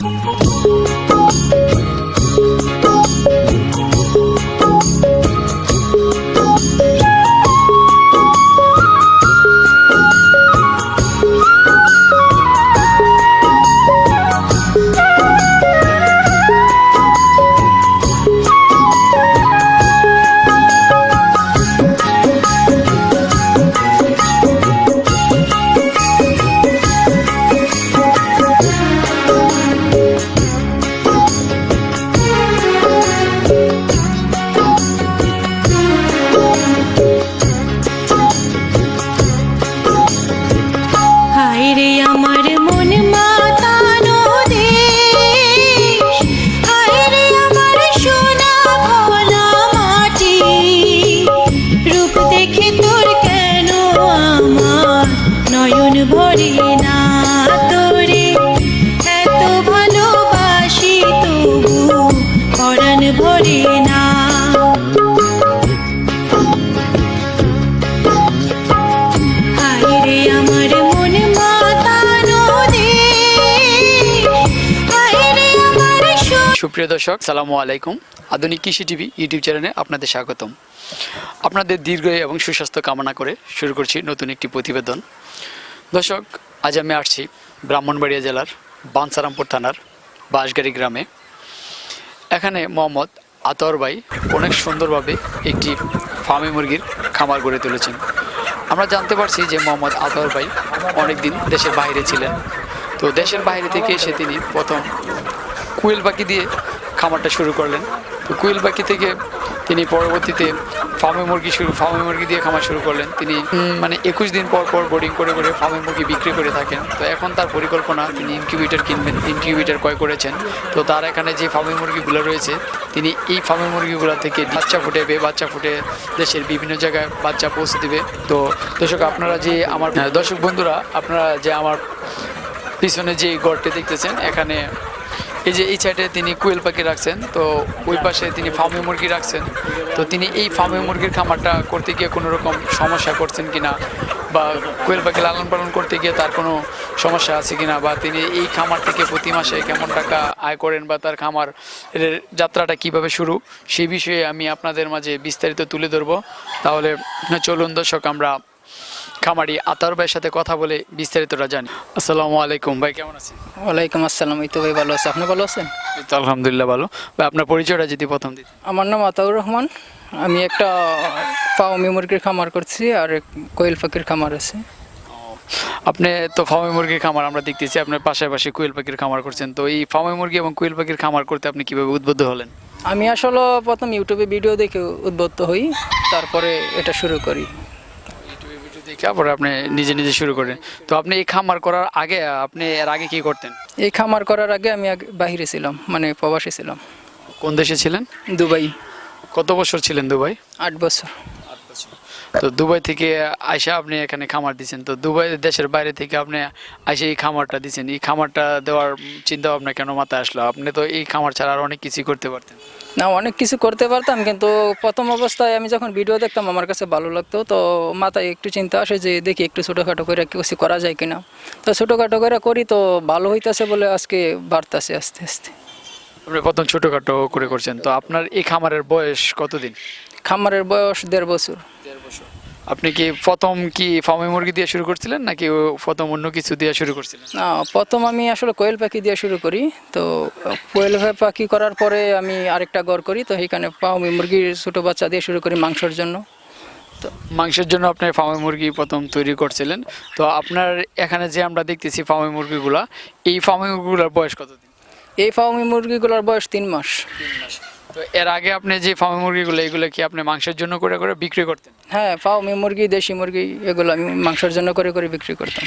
হায় সোনা সুপ্রিয় দর্শক, সালামু আলাইকুম। আধুনিক কৃষি টিভি ইউটিউব চ্যানেলে আপনাদের স্বাগতম। আপনাদের দীর্ঘ এবং সুস্বাস্থ্য কামনা করে শুরু করছি নতুন একটি প্রতিবেদন। দর্শক, আজ আমি আসছি ব্রাহ্মণবাড়িয়া জেলার বানসারামপুর থানার বাঁশগাড়ি গ্রামে। এখানে মোহাম্মদ আতর ভাই অনেক সুন্দরভাবে একটি ফার্মি মুরগির খামার গড়ে তুলেছেন। আমরা জানতে পারছি যে মোহাম্মদ আতর ভাই অনেকদিন দেশের বাইরে ছিলেন। তো দেশের বাইরে থেকে এসে তিনি প্রথম কুয়েল পাখি দিয়ে খামারটা শুরু করলেন। তো কুয়েল পাখি থেকে তিনি পরবর্তীতে ফার্মে মুরগি শুরু ফার্মে মুরগি দিয়ে খামার শুরু করলেন। তিনি মানে একুশ দিন পর পর বোর্ডিং করে করে ফার্মে মুরগি বিক্রি করে থাকেন। তো এখন তার পরিকল্পনা তিনি ইনকিউবেটর কিনবেন ইনকিউবেটর ক্রয় করেছেন। তো তার এখানে যে ফার্মে মুরগিগুলো রয়েছে তিনি এই ফার্মে মুরগিগুলো থেকে বাচ্চা ফুটেবে বাচ্চা ফুটে দেশের বিভিন্ন জায়গায় বাচ্চা পৌঁছে দেবে। তো দর্শক আপনারা যে আমার দর্শক বন্ধুরা আপনারা যে আমার পিছনে যে গড়টি দেখতেছেন এখানে এই যে এই সাইডে তিনি কুয়েল পাখি রাখছেন, তো ওই পাশে তিনি ফার্মে মুরগি রাখছেন। তো তিনি এই ফার্মে মুরগির খামারটা করতে গিয়ে কোনো রকম সমস্যা করছেন কিনা বা কোয়েল পাখি লালন পালন করতে গিয়ে তার কোনো সমস্যা আছে কিনা বা তিনি এই খামার থেকে প্রতি মাসে কেমন টাকা আয় করেন বা তার খামার যাত্রাটা কীভাবে শুরু সেই বিষয়ে আমি আপনাদের মাঝে বিস্তারিত তুলে ধরবো। তাহলে চলুন দর্শক, আমরা খামারি আতার ভাইয়ের সাথে কথা বলে বিস্তারিতটা জানি। আসসালামু আলাইকুম ভাই কেমন আছেন? ওয়ালাইকুম আসসালাম এই তো ভাই ভালো আছে। আপনি ভালো আছেন? এই তো আলহামদুলিল্লাহ ভালো। ভাই আপনার পরিচয়টা যদি প্রথম দিতেন। আমার নাম আতাউর রহমান। আমি একটা ফাউমি মুরগির খামার করছি আর কোয়েল পাখির খামার আছে। আপনি তো ফার্মে মুরগির খামার আমরা দেখতেছি আপনার পাশাপাশি কোয়েল পাখির খামার করছেন। তো এই ফার্মে মুরগি এবং কোয়েল পাখির খামার করতে আপনি কীভাবে উদ্বুদ্ধ হলেন? আমি আসলে প্রথম ইউটিউবে ভিডিও দেখে উদ্বুদ্ধ হই তারপরে এটা শুরু করি। দেখে পরে আপনি নিজে নিজে শুরু করেন। তো আপনি এই খামার করার আগে আপনি এর আগে কি করতেন? এই খামার করার আগে আমি বাহিরে ছিলাম মানে প্রবাসী ছিলাম। কোন দেশে ছিলেন? দুবাই। কত বছর ছিলেন দুবাই? আট বছর। আট বছর। তো দুবাই থেকে আইসা আপনি এখানে খামার দিচ্ছেন তো দুবাই দেশের বাইরে থেকে আপনি আইসা এই খামারটা দিচ্ছেন এই খামারটা দেওয়ার চিন্তা ভাবনা কেন মাথায় আসলো? আপনি তো এই খামার ছাড়া আর অনেক কিছুই করতে পারতেন। না অনেক কিছু করতে পারতাম কিন্তু প্রথম অবস্থায় আমি যখন ভিডিও দেখতাম আমার কাছে ভালো লাগতো। তো মাথায় একটু চিন্তা আসে যে দেখি একটু ছোটোখাটো করে কিছু করা যায় কিনা। তো ছোটোখাটো করে করি তো ভালো হইতাছে বলে আজকে বাড়তাছে আস্তে আস্তে। আপনি প্রথম ছোটোখাটো করে করছেন। তো আপনার এই খামারের বয়স কতদিন? খামারের বয়স দেড় বছর। আপনি কি প্রথম কি ফার্মে মুরগি দিয়ে শুরু করছিলেন নাকি প্রথম অন্য কিছু দিয়ে শুরু করছিলেন? না প্রথম আমি আসলে কোয়েল পাখি দিয়ে শুরু করি। তো কোয়েল পাখি করার পরে আমি আরেকটা গড় করি। তো এখানে পাউমি মুরগির ছোটো বাচ্চা দিয়ে শুরু করি মাংসের জন্য। তো মাংসের জন্য আপনি ফার্মে মুরগি প্রথম তৈরি করছিলেন। তো আপনার এখানে যে আমরা দেখতেছি ফার্মে মুরগিগুলা এই ফার্মে মুরগিগুলোর বয়স কতদিন? এই ফাউমি মুরগিগুলোর বয়স তিন মাস। তিন মাস। তো এর আগে আপনি যে ফার্মে মুরগিগুলো এগুলো কি আপনি মাংসের জন্য করে করে বিক্রি করতেন? হ্যাঁ ফাউমি মুরগি দেশি মুরগি এগুলো আমি মাংসের জন্য করে করে বিক্রি করতাম।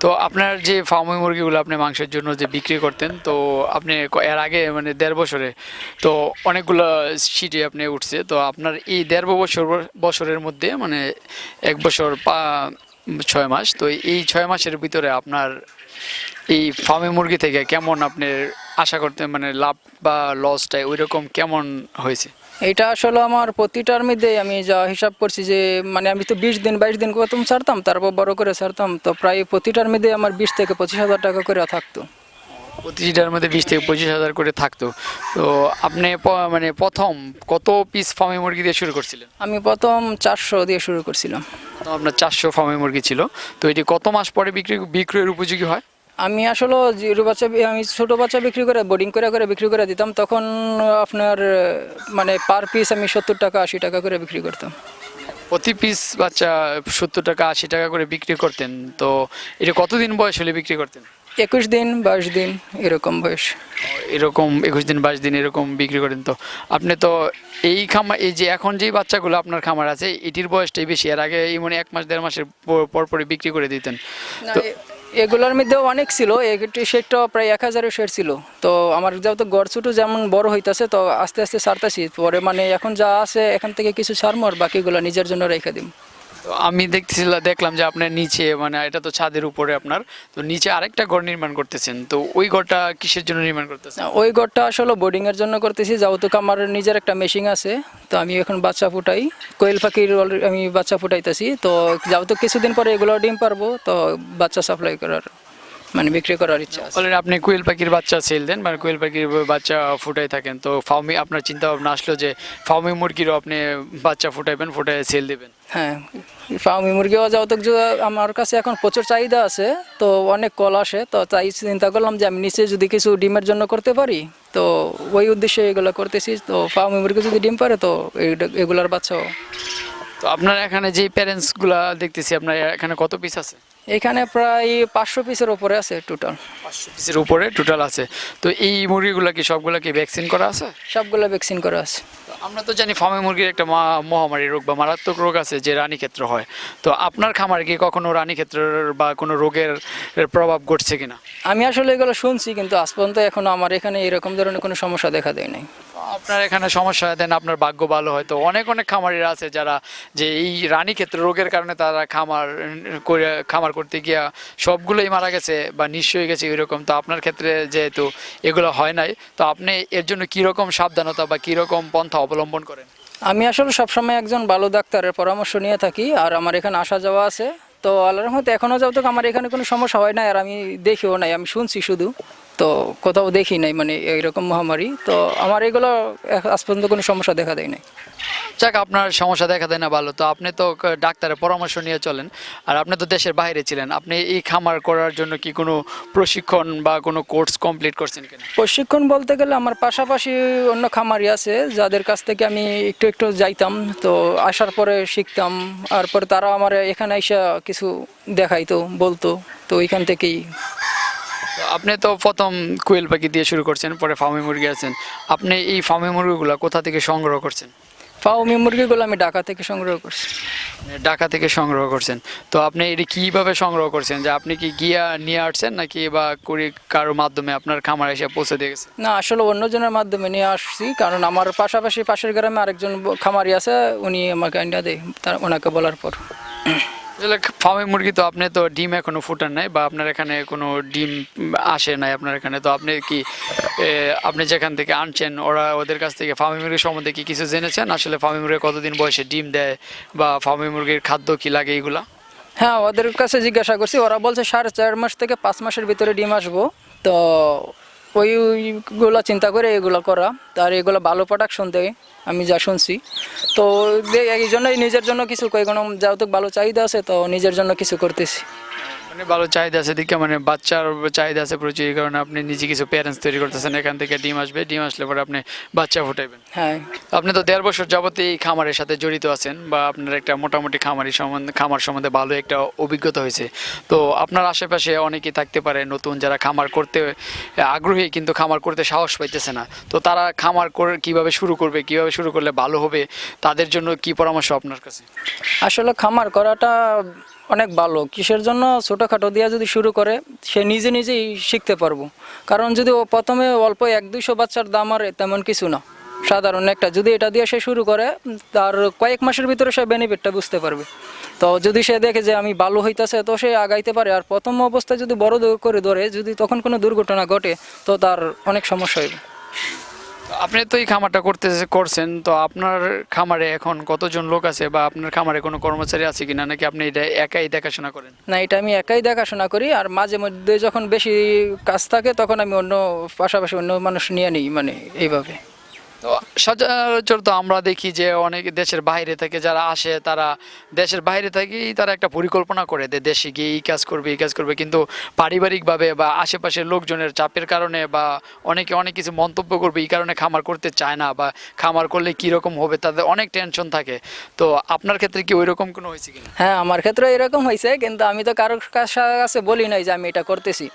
তো আপনার যে ফার্মে মুরগিগুলো আপনি মাংসের জন্য যে বিক্রি করতেন তো আপনি এর আগে মানে দেড় বছরে তো অনেকগুলো সিটে আপনি উঠছে তো আপনার এই দেড় বছর বছরের মধ্যে মানে এক বছর পা ছয় মাস তো এই ছয় মাসের ভিতরে আপনার এই ফার্মে মুরগি থেকে কেমন আপনি আশা করতে মানে লাভ বা লসটা ওই রকম কেমন হয়েছে? এটা আসলে আমার প্রতিটার মধ্যে আমি যা হিসাব করছি যে মানে আমি তো বিশ দিন বাইশ দিন প্রথম ছাড়তাম তারপর বড় করে ছাড়তাম তো প্রায় প্রতিটার মধ্যে আমার বিশ থেকে পঁচিশ হাজার টাকা করে থাকতো। প্রতিটার মধ্যে বিশ থেকে পঁচিশ হাজার করে থাকতো। তো আপনি মানে প্রথম কত পিস ফার্মে মুরগি দিয়ে শুরু করছিলেন? আমি প্রথম চারশো দিয়ে শুরু করছিলাম। আপনার চারশো ফার্মে মুরগি ছিল। তো এটি কত মাস পরে বিক্রি বিক্রয়ের উপযোগী হয়? আমি আসলে জিরো বাচ্চা আমি ছোটো বাচ্চা বিক্রি করে বোর্ডিং করে করে বিক্রি করে দিতাম তখন আপনার মানে পার পিস আমি সত্তর টাকা আশি টাকা করে বিক্রি করতাম। প্রতি পিস বাচ্চা সত্তর টাকা আশি টাকা করে বিক্রি করতেন। তো এটা কতদিন বয়স হলে বিক্রি করতেন? একুশ দিন বাইশ দিন এরকম বয়স। এরকম একুশ দিন বাইশ দিন এরকম বিক্রি করেন তো। আপনি তো এই খামার এই যে এখন যে বাচ্চাগুলো আপনার খামার আছে এটির বয়সটাই বেশি। এর আগে এই মানে এক মাস দেড় মাসের পর- পর পরে বিক্রি করে দিতেন। তো এগুলোর মধ্যে অনেক ছিল। একটি সেটটা প্রায় এক হাজারের শেড ছিল। তো আমার যেহেতু গড় ছুটু, যেমন বড় হইতেছে, তো আস্তে আস্তে সারতেছি পরে মানে এখন যা আছে, এখান থেকে কিছু আর বাকিগুলো নিজের জন্য রেখে দিম। তো আমি দেখতেছিলাম দেখলাম যে আপনার নিচে মানে এটা তো ছাদের উপরে আপনার। তো নিচে আরেকটা ঘর নির্মাণ করতেছেন। তো ওই ঘরটা কিসের জন্য নির্মাণ করতেছেন? ওই ঘরটা আসলে বোর্ডিং এর জন্য করতেছি। যেহেতু আমার নিজের একটা মেশিন আছে তো আমি এখন বাচ্চা ফুটাই। কোয়েল পাখির আমি বাচ্চা ফুটাইতেছি। তো যেহেতু কিছুদিন পরে এগুলো ডিম পারব তো বাচ্চা সাপ্লাই করার মানে বিক্রি করার ইচ্ছা আছে। অলরেডি আপনি কোয়েল পাখির বাচ্চা সেল দেন মানে কোয়েল পাখির বাচ্চা ফুটাই থাকেন। তো ফার্মি আপনার চিন্তা ভাবনা আসলো যে ফার্মি মুরগিরও আপনি বাচ্চা ফুটাইবেন ফুটাই সেল দেবেন। হ্যাঁ ফার্মি মুরগিও যেহেতু যে- আমার কাছে এখন প্রচুর চাহিদা আছে তো অনেক কল আসে তো তাই চিন্তা করলাম যে আমি নিচে যদি কিছু ডিমের জন্য করতে পারি তো ওই উদ্দেশ্যে এগুলো করতেছি তো ফার্মি মুরগি যদি ডিম পারে তো এগুলার বাচ্চাও। তো আপনার এখানে যে প্যারেন্টসগুলা দেখতেছি আপনার এখানে কত পিস আছে? এখানে প্রায় পাঁচশো পিসের ওপরে আছে টোটাল পাঁচশো পিসের উপরে টোটাল আছে। তো এই মুরগিগুলা কি সবগুলা কি ভ্যাকসিন করা আছে? সবগুলো ভ্যাকসিন করা আছে। আমরা তো জানি ফার্মে মুরগির একটা মহা- মহামারী রোগ বা মারাত্মক রোগ আছে যে রানীক্ষেত্র হয়। তো আপনার খামারে কি কখনো রানীক্ষেত্রের বা কোনো রোগের প্রভাব ঘটছে কিনা? আমি আসলে এগুলো শুনছি, কিন্তু আজ পর্যন্ত এখনও আমার এখানে এরকম ধরনের কোনো সমস্যা দেখা দেয় নাই। আপনার এখানে সমস্যা দেন আপনার ভাগ্য ভালো হয়। তো অনেক অনেক খামারিরা আছে যারা যে এই রানীক্ষেত্র রোগের কারণে তারা খামার, করে, খামার করতে গিয়া সবগুলোই মারা গেছে বা হয়ে গেছে এরকম। তো আপনার ক্ষেত্রে যেহেতু এগুলো হয় নাই, তো আপনি এর জন্য কীরকম সাবধানতা বা কীরকম পন্থা অবলম্বন করেন? আমি আসলে সবসময় একজন ভালো ডাক্তারের পরামর্শ নিয়ে থাকি, আর আমার এখানে আসা যাওয়া আছে। তো আল্লাহর রহমতে এখনও যাও আমার এখানে কোনো সমস্যা হয় না আর আমি দেখিও নাই, আমি শুনছি শুধু। তো কোথাও দেখি নাই মানে এইরকম মহামারী। তো আমার এগুলো আজ পর্যন্ত কোনো সমস্যা দেখা দেয় নাই। যাক আপনার সমস্যা দেখা দেয় না ভালো। তো আপনি তো ডাক্তারের পরামর্শ নিয়ে চলেন। আর আপনি তো দেশের বাইরে ছিলেন। আপনি এই খামার করার জন্য কি কোনো প্রশিক্ষণ বা কোনো কোর্স কমপ্লিট করছেন কিনা? প্রশিক্ষণ বলতে গেলে আমার পাশাপাশি অন্য খামারি আছে যাদের কাছ থেকে আমি একটু একটু যাইতাম। তো আসার পরে শিখতাম। আর পরে তারা আমার এখানে এসে কিছু দেখাইতো বলতো। তো ওইখান থেকেই আপনি তো প্রথম কোয়েল পাখি দিয়ে শুরু করছেন পরে ফার্মি মুরগি আছেন। আপনি এই ফার্মি মুরগিগুলো কোথা থেকে সংগ্রহ করছেন? ফাউমি মুরগিগুলো আমি ঢাকা থেকে সংগ্রহ করছি। মানে ঢাকা থেকে সংগ্রহ করছেন। তো আপনি এটি কীভাবে সংগ্রহ করছেন? যে আপনি কি গিয়া নিয়ে আসছেন নাকি বা করি কারোর মাধ্যমে আপনার খামার এসে পৌঁছে দিয়ে গেছে না আসলে অন্যজনের মাধ্যমে নিয়ে আসছি কারণ আমার পাশাপাশি পাশের গ্রামে আরেকজন খামারি আছে উনি আমাকে আইনা দেয় তার ওনাকে বলার পর। আসলে ফার্মি মুরগি তো আপনি তো ডিম এখনও ফুটান নাই বা আপনার এখানে কোনো ডিম আসে নাই আপনার এখানে। তো আপনি কি আপনি যেখান থেকে আনছেন, ওরা ওদের কাছ থেকে ফার্মি মুরগি সম্বন্ধে কি কিছু জেনেছেন? আসলে ফার্মি মুরগি কতদিন বয়সে ডিম দেয় বা ফার্মি মুরগির খাদ্য কি লাগে এইগুলা হ্যাঁ ওদের কাছে জিজ্ঞাসা করছি, ওরা বলছে সাড়ে চার মাস থেকে পাঁচ মাসের ভিতরে ডিম আসব। তো ওইগুলো চিন্তা করে এগুলো করা। আর এগুলো ভালো প্রোডাকশন দেয় আমি যা শুনছি। তো এই জন্যই নিজের জন্য কিছু কোনো যেহেতু ভালো চাহিদা আছে, তো নিজের জন্য কিছু করতেছি। মানে ভালো চাহিদা আছে দিকে মানে বাচ্চার চাহিদা আছে প্রচুর এই কারণে আপনি নিজে কিছু প্যারেন্টস তৈরি করতেছেন এখান থেকে ডিম আসবে ডিম আসলে পরে আপনি বাচ্চা ফুটাইবেন। হ্যাঁ। আপনি তো দেড় বছর যাবত এই খামারের সাথে জড়িত আছেন বা আপনার একটা মোটামুটি খামারি সম্বন্ধে খামার সম্বন্ধে ভালো একটা অভিজ্ঞতা হয়েছে। তো আপনার আশেপাশে অনেকেই থাকতে পারে নতুন যারা খামার করতে আগ্রহী কিন্তু খামার করতে সাহস পাইতেছে না। তো তারা খামার করে কীভাবে শুরু করবে কীভাবে শুরু করলে ভালো হবে তাদের জন্য কি পরামর্শ আপনার কাছে? আসলে খামার করাটা অনেক ভালো। কিসের জন্য? ছোটোখাটো দিয়ে যদি শুরু করে, সে নিজে নিজেই শিখতে পারব। কারণ যদি ও প্রথমে অল্প এক দুইশো বাচ্চার দাম আর তেমন কিছু না। সাধারণ একটা। যদি এটা দিয়ে সে শুরু করে, তার কয়েক মাসের ভিতরে সে বেনিফিটটা বুঝতে পারবে। তো যদি সে দেখে যে আমি ভালো হইতেছে, তো সে আগাইতে পারে। আর প্রথম অবস্থায় যদি বড় দৌড় করে ধরে, যদি তখন কোনো দুর্ঘটনা ঘটে, তো তার অনেক সমস্যা হইবে। আপনি তো এই খামারটা করতে করছেন, তো আপনার খামারে এখন কতজন লোক আছে বা আপনার খামারে কোনো কর্মচারী আছে কিনা? নাকি আপনি এটা একাই দেখাশোনা করেন? না, এটা আমি একাই দেখাশোনা করি, আর মাঝে মধ্যে যখন বেশি কাজ থাকে, তখন আমি অন্য, পাশাপাশি অন্য মানুষ নিয়ে নিই মানে এইভাবে। সচরাচর তো আমরা দেখি যে অনেক দেশের বাইরে থেকে যারা আসে, তারা দেশের বাইরে থেকেই তারা একটা পরিকল্পনা করে যে দেশে গিয়ে এই কাজ করবে, এই কাজ করবে। কিন্তু পারিবারিকভাবে বা আশেপাশের লোকজনের চাপের কারণে বা অনেকে অনেক কিছু মন্তব্য করবে, এই কারণে খামার করতে চায় না বা খামার করলে কীরকম হবে তাদের অনেক টেনশন থাকে। তো আপনার ক্ষেত্রে কি ওই রকম কোনো হয়েছে কিনা? হ্যাঁ আমার ক্ষেত্রে এরকম হয়েছে, কিন্তু আমি তো কারোর কাছে বলি নাই যে আমি এটা করতেছি।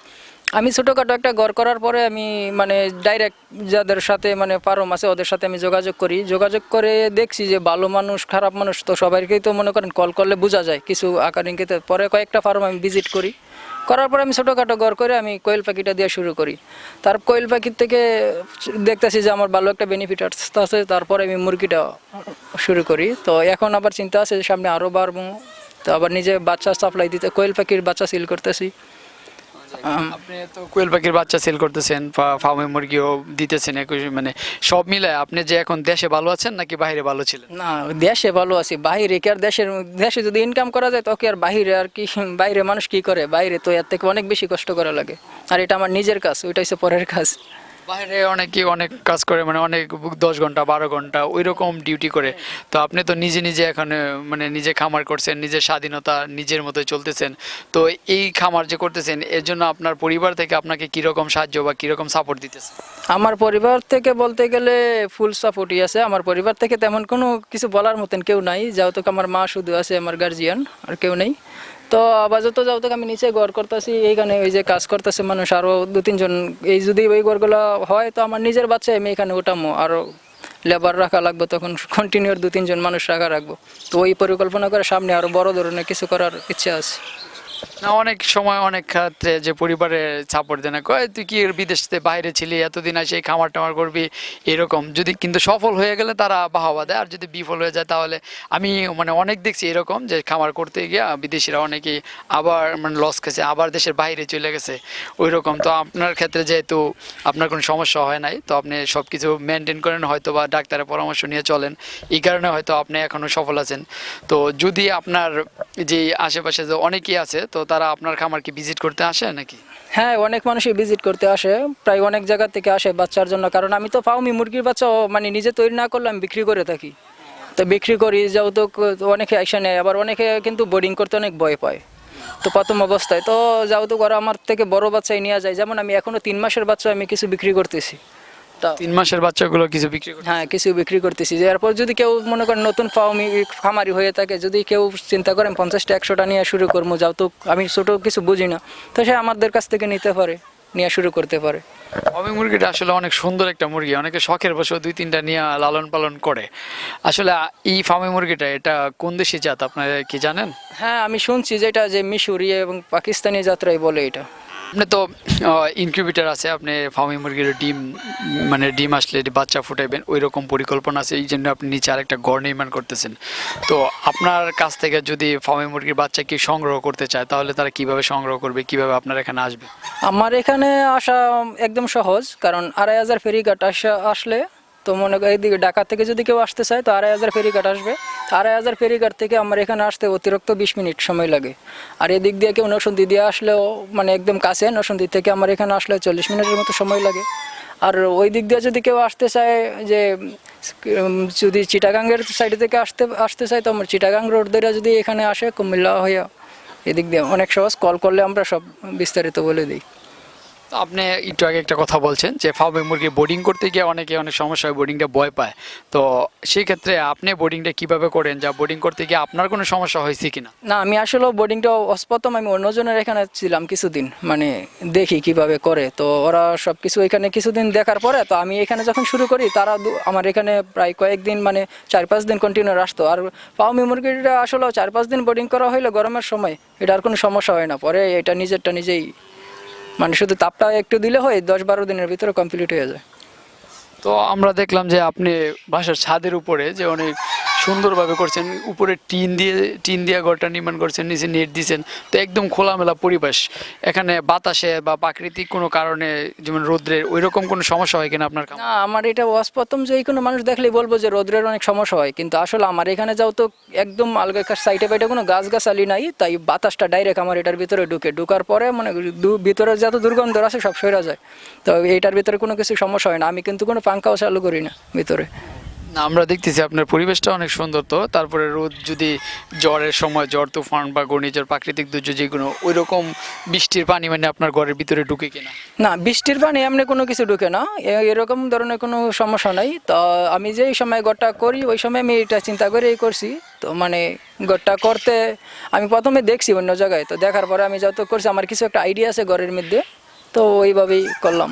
আমি ছোটোখাটো একটা ঘর করার পরে আমি মানে ডাইরেক্ট যাদের সাথে মানে পারম আছে, ওদের সাথে আমি যোগাযোগ করি। যোগাযোগ করে দেখছি যে ভালো মানুষ, খারাপ মানুষ তো সবাইকেই তো মনে করেন কল করলে বোঝা যায়। কিছু আকার ইঙ্গিতে পরে কয়েকটা ফার্ম আমি ভিজিট করি। করার পরে আমি ছোটোখাটো ঘর করে আমি কোয়েল পাখিটা দিয়ে শুরু করি। তার কোয়েল পাখির থেকে দেখতেছি যে আমার ভালো একটা বেনিফিট আছে তারপরে আমি মুরগিটা শুরু করি। তো এখন আবার চিন্তা আছে যে সামনে আরও বাড়বো। তো আবার নিজে বাচ্চা সাপ্লাই দিতে, কোয়েল পাখির বাচ্চা সিল করতেছি। আপনি তো কোয়েল পাখির বাচ্চা সেল করতেছেন ফার্মে মুরগিও দিতেছেন একুশ মানে সব মিলায় আপনি যে এখন দেশে ভালো আছেন নাকি বাইরে ভালো ছিলেন? না দেশে ভালো আছি। বাইরে কি আর দেশের দেশে যদি ইনকাম করা যায় তখন আর বাইরে আর কি বাইরে মানুষ কি করে? বাইরে তো এর থেকে অনেক বেশি কষ্ট করা লাগে। আর এটা আমার নিজের কাজ ওইটা হচ্ছে পরের কাজ। বাইরে অনেকে অনেক কাজ করে মানে অনেক দশ ঘণ্টা, বারো ঘণ্টা ওই রকম ডিউটি করে। তো আপনি তো নিজে নিজে এখন মানে নিজে খামার করছেন, নিজের স্বাধীনতা নিজের মতো চলতেছেন। তো এই খামার যে করতেছেন, এর জন্য আপনার পরিবার থেকে আপনাকে কীরকম সাহায্য বা কীরকম সাপোর্ট দিতেছে? আমার পরিবার থেকে বলতে গেলে ফুল সাপোর্টই আছে। আমার পরিবার থেকে তেমন কোনো কিছু বলার মতন কেউ নাই। যেহেতু আমার মা শুধু আছে, আমার গার্জিয়ান আর কেউ নেই। তো আবাজত যাও তো আমি নিচে ঘর করতেছি, এইখানে ওই যে কাজ করতেছে মানুষ আরও দু তিনজন। এই যদি ওই গড়গুলো হয় তো আমার নিজের বাচ্চা আমি এখানে ওঠামো আরও লেবার রাখা লাগবে, তখন কন্টিনিউর দু তিনজন মানুষ রাখা রাখব। তো ওই পরিকল্পনা করে সামনে আরও বড় ধরনের কিছু করার ইচ্ছে আছে। না, অনেক সময়, অনেক ক্ষেত্রে যে পরিবারে সাপোর্ট দেয় না, কয় তুই কি বিদেশ বাইরে ছিলি? এতদিন আসে খামার টামার করবি? এরকম। যদি কিন্তু সফল হয়ে গেলে তারা বাহবা দেয়, আর যদি বিফল হয়ে যায় তাহলে আমি মানে অনেক দেখছি এরকম যে খামার করতে গিয়ে বিদেশিরা অনেকেই আবার মানে লস খেয়েছে, আবার দেশের বাইরে চলে গেছে। ওই রকম তো আপনার ক্ষেত্রে যেহেতু আপনার কোনো সমস্যা হয় নাই, তো আপনি সব কিছু মেনটেন করেন হয়তো বা ডাক্তারের পরামর্শ নিয়ে চলেন। এই কারণে হয়তো আপনি এখনও সফল আছেন। তো যদি আপনার যে আশেপাশে যে অনেকেই আছে, তো তারা আপনার খামার কি ভিজিট করতে আসে নাকি? হ্যাঁ অনেক মানুষই ভিজিট করতে আসে, প্রায় অনেক জায়গা থেকে আসে বাচ্চার জন্য, কারণ আমি তো ফাউমি মুরগির বাচ্চা মানে নিজে তৈরি না করলে আমি বিক্রি করে থাকি। তো বিক্রি করি, যেহেতু অনেকে আইসা নেয়, আবার অনেকে কিন্তু বোর্ডিং করতে অনেক ভয় পায়। তো প্রথম অবস্থায়, তো যেহেতু ওরা আমার থেকে বড় বাচ্চাই নিয়ে যায়, যেমন আমি এখনও তিন মাসের বাচ্চা আমি কিছু বিক্রি করতেছি। তিন মাসের বাচ্চাগুলো কিছু বিক্রি হ্যাঁ কিছু বিক্রি করতেছি। যে এরপর যদি কেউ মনে করেন নতুন ফার্মি খামারি হয়ে থাকে যদি কেউ চিন্তা করেন পঞ্চাশটা একশোটা নিয়ে শুরু করব যাও তো আমি ছোটো কিছু বুঝি না। তো সে আমাদের কাছ থেকে নিতে পারে নিয়ে শুরু করতে পারে। ফার্মি মুরগিটা আসলে অনেক সুন্দর একটা মুরগি অনেকে শখের বসে দুই তিনটা নিয়ে লালন পালন করে। আসলে এই ফার্মি মুরগিটা এটা কোন দেশি জাত আপনারা কি জানেন? হ্যাঁ আমি শুনছি যেটা যে মিশরি এবং পাকিস্তানি যাত্রায় বলে এটা। আপনি তো ইনকিউবেটার আছে, আপনি ফার্মি মুরগির ডিম মানে ডিম আসলে বাচ্চা ফুটাইবেন ওই রকম পরিকল্পনা আছে, এই জন্য আপনি নিচে আরেকটা ঘর নির্মাণ করতেছেন। তো আপনার কাছ থেকে যদি ফার্মি মুরগির বাচ্চা কি সংগ্রহ করতে চায়, তাহলে তারা কীভাবে সংগ্রহ করবে, কীভাবে আপনার এখানে আসবে? আমার এখানে আসা একদম সহজ, কারণ আড়াই হাজার ফেরিঘাট আসা, আসলে তো মনে করি এইদিকে ঢাকা থেকে যদি কেউ আসতে চায়, তো আড়াই হাজার ফেরিঘাট আসবে। আড়াই হাজার ফেরিঘাট থেকে আমার এখানে আসতে অতিরিক্ত বিশ মিনিট সময় লাগে। আর এদিক দিয়ে কেউ নসন্দি দিয়ে আসলেও মানে একদম কাছে নসন্দি থেকে আমার এখানে আসলে চল্লিশ মিনিটের মতো সময় লাগে। আর ওই দিক দিয়ে যদি কেউ আসতে চায় যে যদি চিটাগাঙ্গের সাইড থেকে আসতে আসতে চায়, তো আমার চিটাগাং রোড ধরে যদি এখানে আসে কুমিল্লা হইয়া এদিক দিয়ে অনেক সহজ। কল করলে আমরা সব বিস্তারিত বলে দিই। আপনি একটু আগে একটা কথা বলছেন যে ফার্মে মুরগি বোর্ডিং করতে গিয়ে অনেকে অনেক সমস্যা হয় বোর্ডিংটা ভয় পায়। তো সেই ক্ষেত্রে আপনি বোর্ডিংটা কীভাবে করেন? যা বোর্ডিং করতে গিয়ে আপনার কোনো সমস্যা হয়েছে কিনা? না, আমি আসলে বোর্ডিংটা প্রথম আমি অন্যজনের এখানে ছিলাম কিছুদিন মানে দেখি কীভাবে করে। তো ওরা সব কিছু এখানে কিছুদিন দেখার পরে, তো আমি এখানে যখন শুরু করি, তারা আমার এখানে প্রায় কয়েকদিন মানে চার পাঁচ দিন কন্টিনিউ আসতো। আর পাওমি মুরগিটা আসলে চার পাঁচ দিন বোর্ডিং করা হইলে গরমের সময়, এটা আর কোনো সমস্যা হয় না। পরে এটা নিজেরটা নিজেই মানে শুধু তাপটা একটু দিলে হয়, দশ বারো দিনের ভিতরে কমপ্লিট হয়ে যায়। তো আমরা দেখলাম যে আপনি বাসার ছাদের উপরে যে অনেক সুন্দরভাবে করছেন, উপরে টিন দিয়ে টিন দিয়ে ঘরটা নির্মাণ করছেন, নিচে নেট দিয়েছেন তো একদম খোলামেলা পরিবেশ। এখানে বাতাসে বা প্রাকৃতিক কোনো কারণে যেমন রোদ্রের ওই রকম কোনো সমস্যা হয় কিনা আপনার? না, আমার এটা প্রথম যে কোনো মানুষ দেখলেই বলব যে রোদ্রের অনেক সমস্যা হয়। কিন্তু আসলে আমার এখানে যাও তো একদম আলগা সাইডে বাইটে কোনো গাছ গাছালি নাই, তাই বাতাসটা ডাইরেক্ট আমার এটার ভিতরে ঢুকে। ঢুকার পরে মানে ভিতরে যত দুর্গন্ধ আছে সব সরে যায়। তো এটার ভিতরে কোনো কিছু সমস্যা হয় না। আমি কিন্তু কোনো পাঙ্খাও চালু করি না ভিতরে। আমরা দেখতেছি আপনার পরিবেশটা অনেক সুন্দর তো। তারপরে রোদ যদি জ্বরের সময়, জ্বর, তুফান বা ঘূর্ণিঝড়, প্রাকৃতিক দুর্যোগ যেগুলো ওই রকম বৃষ্টির পানি মানে আপনার ঘরের ভিতরে ঢুকে কিনা? না, বৃষ্টির পানি এমনি কোনো কিছু ঢুকে না। এরকম ধরনের কোনো সমস্যা নাই। তো আমি যেই সময় গড়টা করি, ওই সময় আমি এটা চিন্তা করেই করছি। তো মানে গড়টা করতে আমি প্রথমে দেখছি অন্য জায়গায়। তো দেখার পরে আমি যত করছি, আমার কিছু একটা আইডিয়া আছে ঘরের মধ্যে। তো ওইভাবেই করলাম।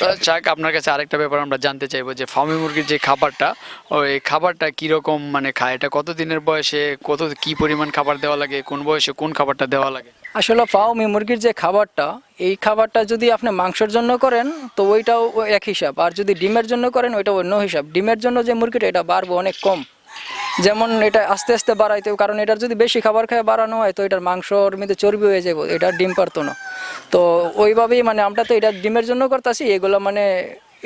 যাক, আপনার কাছে আরেকটা ব্যাপার আমরা জানতে চাইব যে ফার্মি মুরগির যে খাবারটা, ওই খাবারটা কীরকম মানে খায়? এটা কত দিনের বয়সে? কত, কি পরিমাণ খাবার দেওয়া লাগে? কোন বয়সে কোন খাবারটা দেওয়া লাগে? আসলে ফাউমি মুরগির যে খাবারটা, এই খাবারটা যদি আপনি মাংসের জন্য করেন, তো ওইটাও এক হিসাব। আর যদি ডিমের জন্য করেন ওইটা অন্য হিসাব। ডিমের জন্য যে মুরগিটা, এটা বাড়বো অনেক কম। যেমন এটা আস্তে আস্তে বাড়াইতে কারণ এটার যদি বেশি খাবার খেয়ে বাড়ানো হয়, তো এটার মাংসর মধ্যে চর্বি হয়ে যাবে এটা ডিম পারতো না। তো ওইভাবেই মানে আমরা তো এটা ডিমের জন্য করতেছি, এগুলো মানে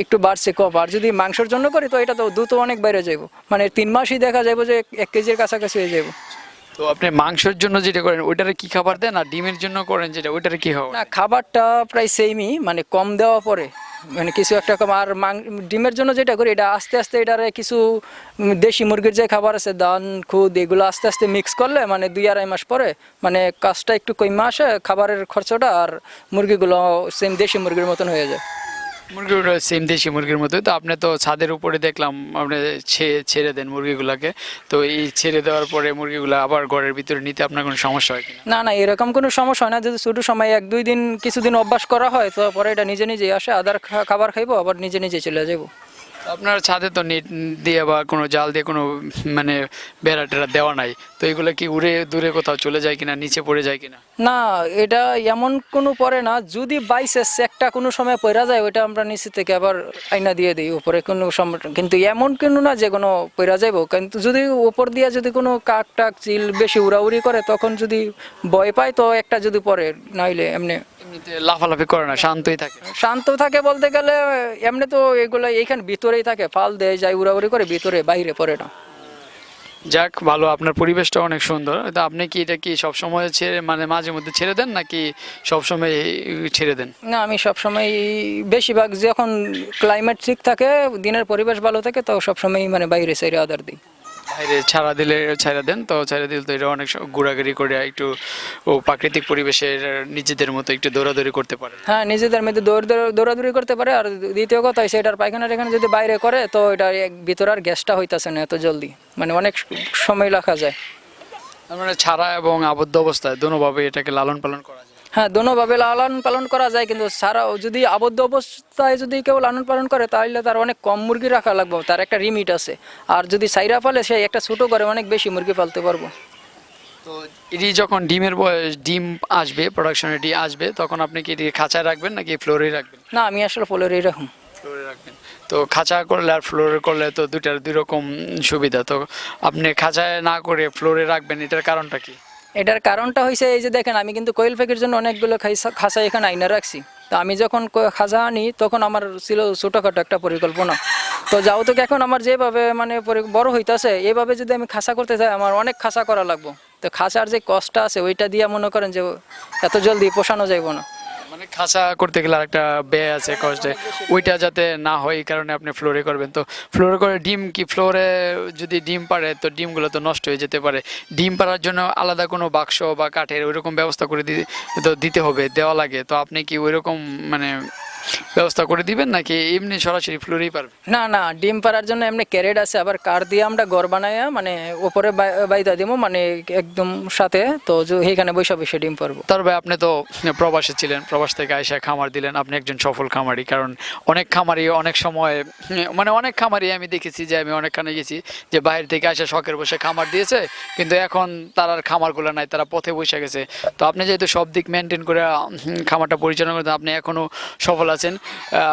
একটু বাড়ছে কম। আর যদি মাংসের জন্য করি, তো এটা তো দ্রুত অনেক বেড়ে যাব মানে তিন মাসই দেখা যাব যে এক কেজির কাছাকাছি হয়ে যাব তো আপনি মাংসের জন্য যেটা করেন, ওইটারে কি খাবার দেন আর ডিমের জন্য করেন যেটা, ওইটারে কি খাবার না, খাবারটা প্রায় সেমই মানে কম দেওয়া পরে। মানে কিছু একটা আর ডিমের জন্য যেটা করি, এটা আস্তে আস্তে এটারে কিছু দেশি মুরগির যে খাবার আছে, ধান, খুদ, এগুলো আস্তে আস্তে মিক্স করলে মানে দুই আড়াই মাস পরে মানে কাজটা একটু কমে আসে, খাবারের খরচটা আর মুরগিগুলো সেম দেশি মুরগির মতন হয়ে যায়। মুরগির সেম দেশি মুরগির মতোই। তো আপনি তো ছাদের উপরে দেখলাম, আপনি ছেড়ে দেন মুরগিগুলোকে। তো এই ছেড়ে দেওয়ার পরে মুরগিগুলো আবার ঘরের ভিতরে নিতে আপনার কোনো সমস্যা হয় না না, এরকম কোনো সমস্যা হয় না। যদি ছোটো সময় এক দুই দিন, কিছুদিন অভ্যাস করা হয়, তো পরে এটা নিজে নিজেই আসে, আদার খাবার খাইবো, আবার নিজে নিজে চলে যাব আপনার ছাদে তো নেট দিয়ে বা কোনো জাল দিয়ে কোনো মানে বেড়া টেরা দেওয়া নাই। তো এগুলো কি উড়ে দূরে কোথাও চলে যায় কিনা, নিচে পড়ে যায় কিনা? না, এটা এমন কোনো পরে না, যদি বাইসেস একটা কোনো সময় পড়া যায়, ওইটা আমরা নিচে থেকে আবার আইনা দিয়ে দিই, উপরে কোনো সময়। কিন্তু এমন কোনো না যে কোনো পড়া যাইব। কিন্তু যদি উপর দিয়ে যদি কোনো কাক টাক চিল বেশি উড়াউড়ি করে, তখন যদি ভয় পায়, তো একটা যদি পরে নাইলে এমনি এমনিতে লাফালাফি করে না শান্তই থাকে। শান্ত থাকে বলতে গেলে এমনি তো এগুলো এইখান ভিতরেই থাকে ফাল দেয় যায় উড়াউড়ি করে ভিতরে বাইরে পড়ে না। যাক ভালো আপনার পরিবেশটা অনেক সুন্দর। তো আপনি কি এটা কি সবসময় ছেড়ে মানে মাঝে মধ্যে ছেড়ে দেন নাকি সবসময় ছেড়ে দেন? না আমি সবসময় বেশিরভাগ যখন ক্লাইমেট ঠিক থাকে দিনের পরিবেশ ভালো থাকে তো সবসময় মানে বাইরে সাইডে আদার দিই। ছাড়া দিলে ছাড়া দেন তো ছাড়া দিলে তো এটা অনেক ঘোরাঘুরি করে একটু ও প্রাকৃতিক পরিবেশের নিজেদের মতো একটু দৌড়াদৌড়ি করতে পারে। হ্যাঁ নিজেদের মধ্যে দৌড় দৌড়- দৌড়াদৌড়ি করতে পারে। আর দ্বিতীয় কথা হচ্ছে এটার পায়খানার এখানে যদি বাইরে করে তো এটা ভিতরে আর গ্যাসটা হইতাছে না এত জলদি। মানে অনেক সময় রাখা যায়। মানে ছাড়া এবং আবদ্ধ অবস্থায় দোনোভাবে এটাকে লালন পালন করা হ্যাঁ দোনোভাবে লালন পালন করা যায় কিন্তু ছাড়াও যদি আবদ্ধ অবস্থায় যদি কেউ লালন পালন করে তাহলে তার অনেক কম মুরগি রাখা লাগবে তার একটা লিমিট আছে। আর যদি সাইরা পালে সে একটা ছোটো করে অনেক বেশি মুরগি পালতে পারব। তো এটি যখন ডিমের বয়স ডিম আসবে প্রোডাকশন এটি আসবে তখন আপনি কি এটি খাঁচায় রাখবেন নাকি ফ্লোরে রাখবেন? না আমি আসলে ফ্লোরেই রাখুন। ফ্লোরে রাখবেন। তো খাঁচা করলে আর ফ্লোরে করলে তো দুটার দুই রকম সুবিধা। তো আপনি খাঁচায় না করে ফ্লোরে রাখবেন এটার কারণটা কি? এটার কারণটা হয়েছে এই যে দেখেন, আমি কিন্তু কোয়েল পাখির জন্য অনেকগুলো খাসা এখানে আইনে রাখছি। তো আমি যখন খাসা আনি, তখন আমার ছিল ছোটোখাটো একটা পরিকল্পনা। তো যাও তো এখন আমার যেভাবে মানে বড় হইতেছে, এভাবে যদি আমি খাসা করতে চাই আমার অনেক খাসা করা লাগবো। তো খাসার যে কষ্টটা আছে, ওইটা দিয়ে মনে করেন যে এত জলদি পোষানো যাইব না। খাঁচা করতে গেলে একটা ব্যয় আছে কষ্টে। ওইটা যাতে না হয় এই কারণে আপনি ফ্লোরে করবেন। তো ফ্লোরে করে ডিম কি ফ্লোরে যদি ডিম পারে তো ডিমগুলো তো নষ্ট হয়ে যেতে পারে। ডিম পাড়ার জন্য আলাদা কোনো বাক্স বা কাঠের ওইরকম ব্যবস্থা করে তো দিতে হবে, দেওয়া লাগে। তো আপনি কি ওইরকম মানে ব্যবস্থা করে দিবেন নাকি এমনি সরাসরি ফ্লোরেই পারবেন না না ডিম পাড়ার জন্য এমনি ক্যারেট আছে আবার কার দিয়ে আমরা ঘর বানাইয়া মানে উপরে বাই- বাইদা দিব মানে একদম সাথে তো সেইখানে বৈশা বসে ডিম পারব তবে আপনি তো প্রবাসে ছিলেন প্রবাস থেকে আইসা খামার দিলেন আপনি একজন সফল খামারি কারণ অনেক খামারি অনেক সময় মানে অনেক খামারি আমি দেখেছি যে আমি অনেকখানে গেছি যে বাইরে থেকে আসা শখের বসে খামার দিয়েছে কিন্তু এখন তার আর খামারগুলো নাই তারা পথে বসে গেছে। তো আপনি যেহেতু সব দিক মেনটেন করে খামারটা পরিচালনা করতে আপনি এখনও সফল আছেন।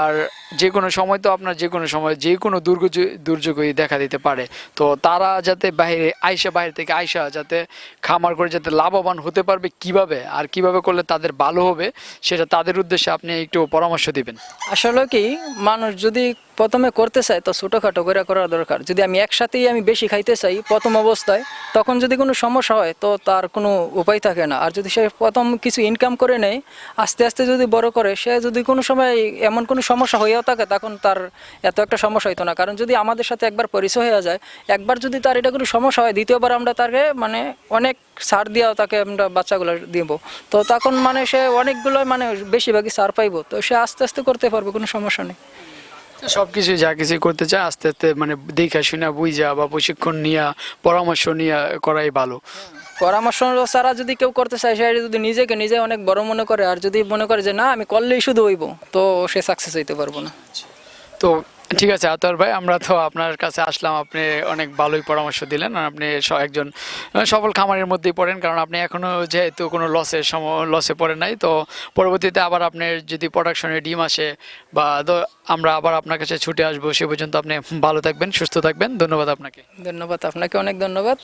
আর যে কোনো সময় তো আপনার যে কোনো সময় যে কোনো দুর্যোগ দুর্যোগই দেখা দিতে পারে। তো তারা যাতে বাইরে আইসা বাইরে থেকে আইসা যাতে খামার করে যাতে লাভবান হতে পারবে কীভাবে আর কীভাবে করলে তাদের ভালো হবে, সেটা তাদের উদ্দেশ্যে আপনি একটু পরামর্শ দিবেন। আসলে কি, মানুষ যদি প্রথমে করতে চায় তো ছোটোখাটো করে করা দরকার। যদি আমি একসাথেই আমি বেশি খাইতে চাই প্রথম অবস্থায়, তখন যদি কোনো সমস্যা হয় তো তার কোনো উপায় থাকে না। আর যদি সে প্রথম কিছু ইনকাম করে নেয়, আস্তে আস্তে যদি বড় করে, সে যদি কোনো সময় এমন কোনো সমস্যা হয়েও থাকে, তখন তার এত একটা সমস্যা হইতো না। কারণ যদি আমাদের সাথে একবার পরিচয় হয়ে যায়, একবার যদি তার এটা কোনো সমস্যা হয়, দ্বিতীয়বার আমরা তাকে মানে অনেক সার দিয়েও তাকে আমরা বাচ্চাগুলো দিব। তো তখন মানে সে অনেকগুলো মানে বেশিরভাগই সার পাইবো। তো সে আস্তে আস্তে করতে পারবে, কোনো সমস্যা নেই। সব কিছু যা কিছু করতে চায়, আস্তে আস্তে মানে দেখা শুনে বুঝা বা প্রশিক্ষণ নিয়ে, পরামর্শ নিয়ে করাই ভালো। পরামর্শ ছাড়া যদি কেউ করতে চায় সে যদি নিজেকে নিজে অনেক বড় মনে করে আর যদি মনে করে যে না আমি করলেই শুধু হইব তো সে সাকসেস হইতে পারব না। তো ঠিক আছে আতর ভাই আমরা তো আপনার কাছে আসলাম আপনি অনেক ভালোই পরামর্শ দিলেন আর আপনি একজন সফল খামারের মধ্যেই পড়েন কারণ আপনি এখনও যেহেতু কোনো লসের সম লসে পড়েন নাই তো পরবর্তীতে আবার আপনার যদি প্রোডাকশনের ডিম আসে বা আমরা আবার আপনার কাছে ছুটে আসব সে পর্যন্ত আপনি ভালো থাকবেন সুস্থ থাকবেন ধন্যবাদ আপনাকে। ধন্যবাদ আপনাকে অনেক ধন্যবাদ।